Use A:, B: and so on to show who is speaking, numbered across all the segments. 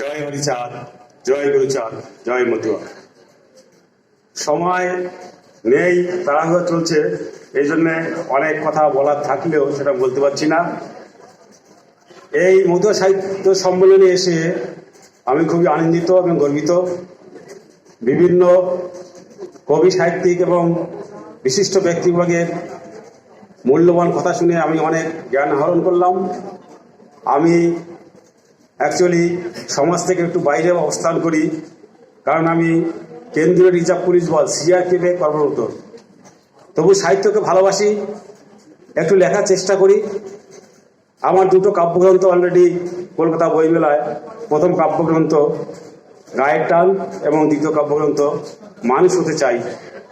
A: জয় হরিচাঁদ জয় গুরুচাঁদ জয় মতুয়া। সময় নেই, তাড়াহুড়ো চলছে, এই জন্যে অনেক কথা বলার থাকলেও সেটা বলতে পারছি না। এই মধুয়া সাহিত্য সম্মেলনে এসে আমি খুবই আনন্দিত এবং গর্বিত। বিভিন্ন কবি, সাহিত্যিক এবং বিশিষ্ট ব্যক্তিবর্গের মূল্যবান কথা শুনে আমি অনেক জ্ঞান আহরণ করলাম। আমি অ্যাকচুয়ালি সমাজ থেকে একটু বাইরে অবস্থান করি। কারণ আমি কেন্দ্রীয় রিজার্ভ পুলিশ বল সিআরপিএফে কর্মরত। তবু সাহিত্যকে ভালোবাসি, একটু লেখার চেষ্টা করি। আমার দুটো কাব্যগ্রন্থ অলরেডি কলকাতা বইমেলায়। প্রথম কাব্যগ্রন্থ, গায়ের টান এবং দ্বিতীয় কাব্যগ্রন্থ, মানুষ হতে চাই,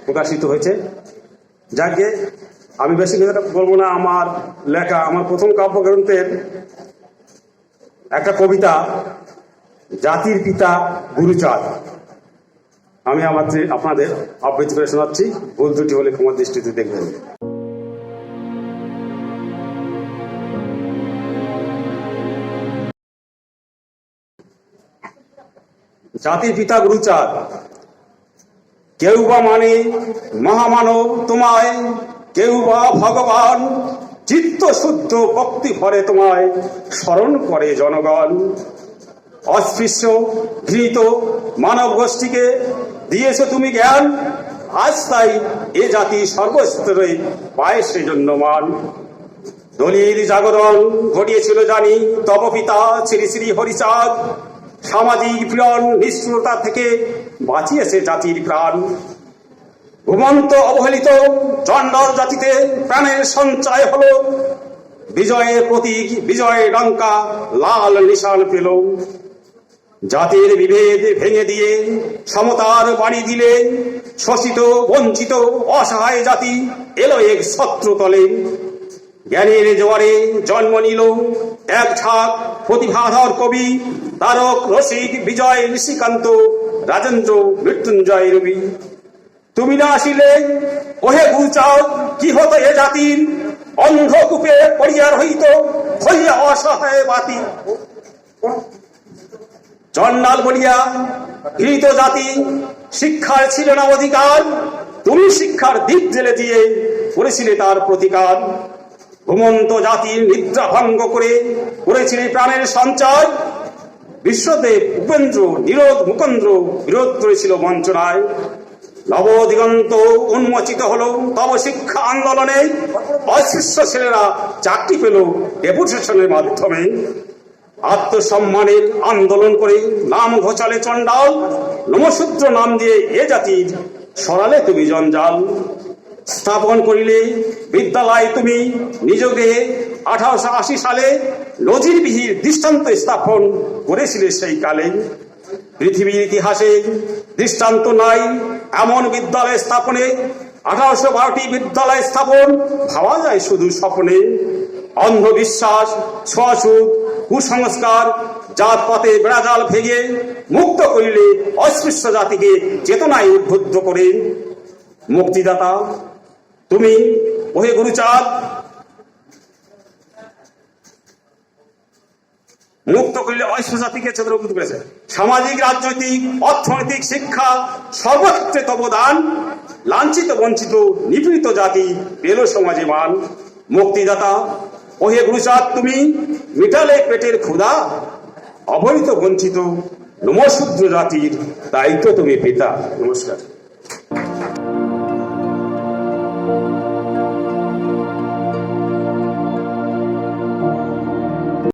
A: প্রকাশিত হয়েছে। যাকে আমি বেশি বলব না, আমার লেখা, আমার প্রথম কাব্যগ্রন্থের একটা কবিতা, জাতির পিতা গুরুচাঁদ। আমি আমাদের আপনাদের আবৃত্তি করে শোনাচ্ছি, ভুল দুটি হলে ক্ষমার দৃষ্টিতে দেখবেন। জাতির পিতা গুরুচাঁদ, কেউ বা মানে মহামানব তোমায়, কেউ বা ভগবান চিত্ত শুদ্ধ ভক্তি ভরে তোমায় স্মরণ করে জনগণ। অস্পৃশ্য ঘৃত মানব গোষ্ঠীকে দিয়েছ তুমি জ্ঞান, আজ তাই এ জাতি সর্বস্তরে পায় সেজন্য মান দলিল জাগরণ ঘটিয়েছিল জানি, তব পিতা শ্রী শ্রী হরিচাঁদ। সামাজিক পীড়ন, নিষ্ঠুরতা থেকে বাঁচিয়েছে জাতির প্রাণ। ঘুমন্ত অবহেলিত চণ্ডাল জাতিতে প্রাণের সঞ্চয় হলো। বিজয়ের প্রতীক, বিজয় লঙ্কা, লাল নিশান পেল। জাতির বিভেদ ভেঙে দিয়ে সমতার বাড়ি দিলে শোষিত, বঞ্চিত, অসহায় জাতি এলো এক শত্রুতলে জ্ঞানের জোয়ারে জন্ম নিল এক ঝাঁক প্রতিভাধর কবি, তারক রসিক বিজয় ঋষিকান্ত রাজেন্দ্র মৃত্যুঞ্জয় রবি। তুমি না আসিলে, ওহে গুচাও কি হতো এ জাতির? অন্ধকূপে পড়িয়া রহিত, হইয়া অসহায় বাতি। চন্ডাল বলিয়া, ঘৃত জাতি, শিক্ষার ছিল না অধিকার। তুমি শিক্ষার দিক জেলে দিয়ে করেছিলে তার প্রতিকার। ঘুমন্ত জাতির নিদ্রা ভঙ্গ করে করেছিলে প্রাণের সঞ্চয় বিশ্বদেব উপেন্দ্র, নিরোধ মুকন্দ্র, বিরোধ করেছিল মঞ্চনায় নবদিগন্ত উন্মোচিত হলো। তব শিক্ষা আন্দোলনে অশিষ্য ছেলেরা চাকরি পেল ডেপুটেশনের মাধ্যমে। আত্মসম্মানের আন্দোলন করে নাম ঘোচালে চণ্ডাল নমশূদ্র নাম দিয়ে এ জাতির সরালে তুমি জঞ্জাল। স্থাপন করিলে বিদ্যালয় তুমি নিজ গৃহে আঠারোশো আশি সালে নজিরবিহির দৃষ্টান্ত স্থাপন করেছিলে সেই কালে। পৃথিবীর ইতিহাসে দৃষ্টান্ত নাই এমন বিদ্যালয় স্থাপনে, আঠারোশো বারোটি বিদ্যালয় স্থাপন, ভাবা যায় শুধু স্বপ্নে। অন্ধবিশ্বাস ছুয়াছুত কুসংস্কার জাত পথে বেড়াজাল ভেঙে মুক্ত করিলে অস্পৃশ্য জাতিকে চেতনায় উদ্বুদ্ধ করে। মুক্তিদাতা, তুমি, ওহে গুরুচাঁদ মুক্ত করলে অস্পৃশ্য জাতিকে চেতনা করেছে। সামাজিক, রাজনৈতিক, অর্থনৈতিক, শিক্ষা সর্বক্ষেত্রে তবদান লাঞ্ছিত, বঞ্চিত, নিপীড়িত জাতি পেল সমাজে মান মুক্তিদাতা, ওহে গুরুচাঁদ, তুমি মিটালে পেটের ক্ষুধা। অবহিত বঞ্চিত নমশূদ্র জাতির দায়িত্ব তুমি পিতা। নমস্কার।